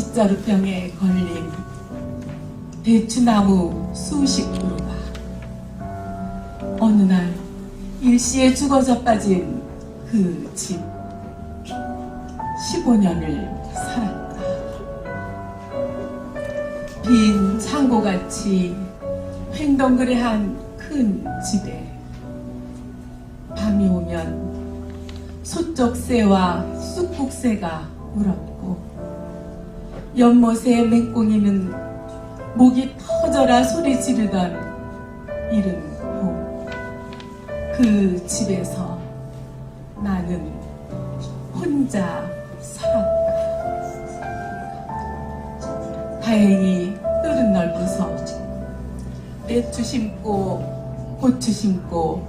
빗자루병에 걸린 대추나무 수십 그루가 어느 날 일시에 죽어 자빠진 그 집 15년을 살았다. 빈 창고같이 횡덩그레한 큰 집에 밤이 오면 소쩍새와 쑥국새가 울었고 연못의 맹꽁이는 목이 터져라 소리 지르던 이른 봄. 그 집에서 나는 혼자 살았다. 다행히 뜰은 넓어서 배추 심고 고추 심고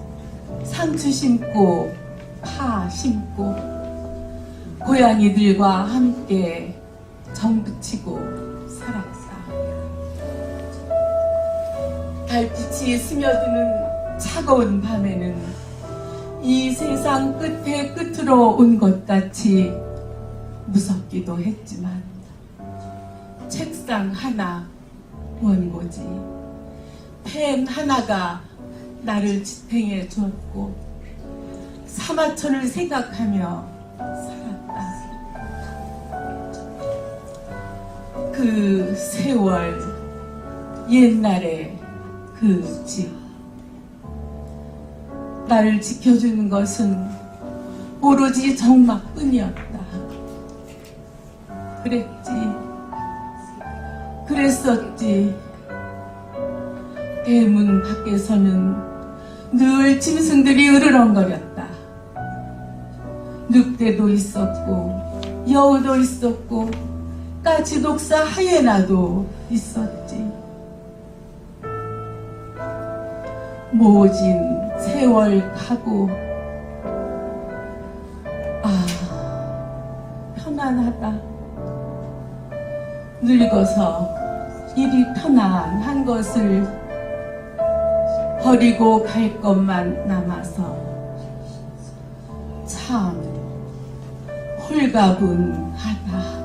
상추 심고 파 심고 고양이들과 함께 정 붙이고 살았다. 달빛이 스며드는 차가운 밤에는 이 세상 끝에 끝으로 온 것 같이 무섭기도 했지만 책상 하나 원고지 펜 하나가 나를 지탱해 주었고 사마천을 생각하며 살았다. 그 세월 옛날의 그 집. 나를 지켜주는 것은 오로지 정막뿐이었다. 그랬지. 그랬었지. 대문 밖에서는 늘 짐승들이 으르렁거렸다. 늑대도 있었고, 여우도 있었고, 까치 독사 하예나도 있었지. 모진 세월 가고, 아, 편안하다. 늙어서 일이 편안한 것을 버리고 갈 것만 남아서 참 홀가분하다.